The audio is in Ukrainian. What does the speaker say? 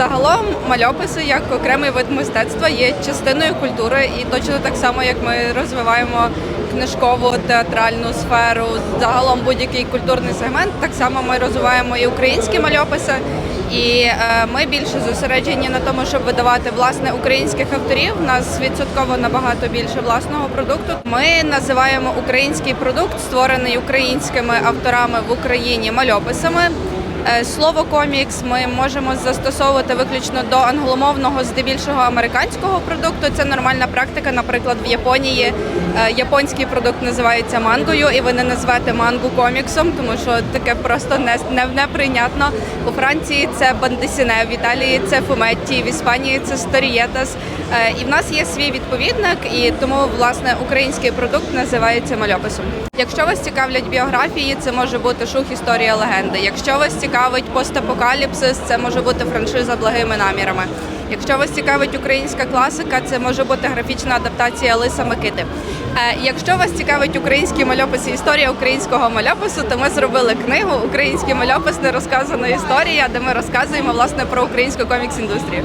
Загалом мальописи як окремий вид мистецтва є частиною культури, і точно так само, як ми розвиваємо книжкову театральну сферу, загалом будь-який культурний сегмент, так само ми розвиваємо і українські мальописи. І е, ми більше зосереджені на тому, щоб видавати власне українських авторів. У нас відсотково набагато більше власного продукту. Ми називаємо український продукт, створений українськими авторами в Україні мальописами. Е, Слово комікс ми можемо застосовувати виключно до англомовного, здебільшого американського продукту. Це нормальна практика. Наприклад, в Японії е, японський продукт називається мангою, і ви не назвете мангу коміксом, тому що таке просто не, не, неприйнятно. У Франції це бандесіне, в Італії це фуметті, в Іспанії це сторієтас. Е, І в нас є свій відповідник, і тому власне український продукт називається мальописом. Якщо вас цікавлять біографії, це може бути шух історія легенди. Якщо вас цікавить постапокаліпсис, це може бути франшиза благими намірами. Якщо вас цікавить українська класика, це може бути графічна адаптація Лиса Микити. Е, Якщо вас цікавить українські мальописи, історія українського мальопису, то ми зробили книгу Український мальопис нерозказана історія, де ми розказуємо власне про українську комікс індустрію.